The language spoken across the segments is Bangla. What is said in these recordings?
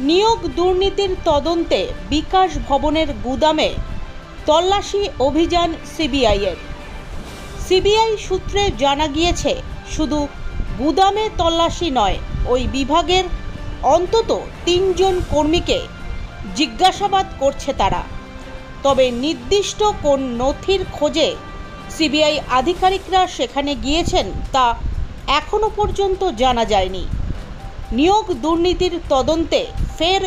নিয়োগ দুর্নীতির তদন্তে বিকাশ ভবনের গুদামে তল্লাশি অভিযান সিবিআইয়ের। সিবিআই সূত্রে জানা গিয়েছে, শুধু গুদামে তল্লাশি নয়, ওই বিভাগের অন্তত তিনজন কর্মীকে জিজ্ঞাসাবাদ করছে তারা। তবে নির্দিষ্ট কোন নথির খোঁজে সিবিআই আধিকারিকরা সেখানে গিয়েছেন তা এখনও পর্যন্ত জানা যায়নি। নিয়োগ দুর্নীতির তদন্তে ফের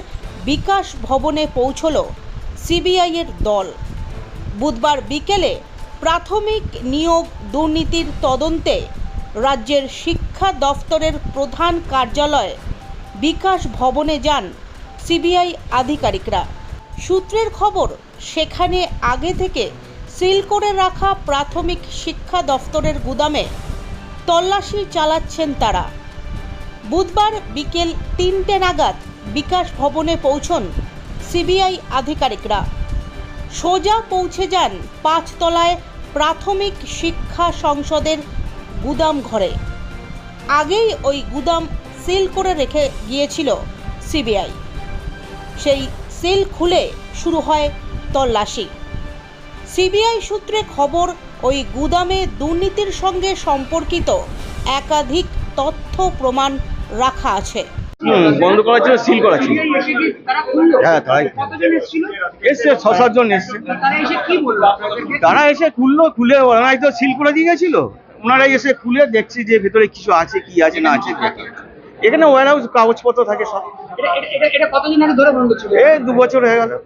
বিকাশ ভবনে পৌঁছল সিবিআইয়ের দল। বুধবার বিকেলে প্রাথমিক নিয়োগ দুর্নীতির তদন্তে রাজ্যের শিক্ষা দফতরের প্রধান কার্যালয় বিকাশ ভবনে যান সিবিআই আধিকারিকরা। সূত্রের খবর, সেখানে আগে থেকে সিল করে রাখা প্রাথমিক শিক্ষা দফতরের গুদামে তল্লাশি চালাচ্ছেন তারা। বুধবার বিকেল তিনটে নাগাদ বিকাশ ভবনে পৌঁছন সিবিআই আধিকারিকরা। সোজা পৌঁছে যান পাঁচতলায় প্রাথমিক শিক্ষা সংসদের গুদাম ঘরে। আগেই ওই গুদাম সিল করে রেখে গিয়েছিল সিবিআই। সেই সিল খুলে শুরু হয় তল্লাশি। সিবিআই সূত্রে খবর, ওই গুদামে দুর্নীতির সঙ্গে সম্পর্কিত একাধিক তথ্য প্রমাণ রাখা আছে। হুম, বন্ধ করার জন্য সিল করা ছিল। হ্যাঁ তাই। এসছে ছ সাতজন এসছে। তারা এসে খুললো খুলে ওনারাই তো সিল করে দিয়ে গেছিল। ওনারাই এসে খুলে দেখছি যে ভেতরে কিছু আছে কি আছে না আছে। এখানে ওয়ার হাউস কাগজপত্র থাকে সব। এটা এটা- এটা এটা কতদিন আগে ধরে বন্ধ ছিল? এই দু বছর হয়ে গেল।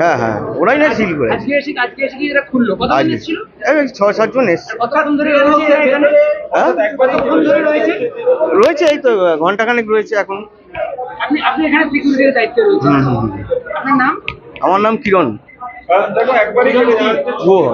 হ্যাঁ হ্যাঁ ওরাই না সিল করে? আজকে এসে আজকে এসে কি এরা খুললো? কতদিন আজ এসেছিল? এই ছ সাতজন এসছে। রয়েছে হ্যাঁ? রয়েছে? রয়েছে এই তো ঘন্টাখানেক রয়েছে এখন। আমার নাম কিরণ। দেখো একবারই গুহ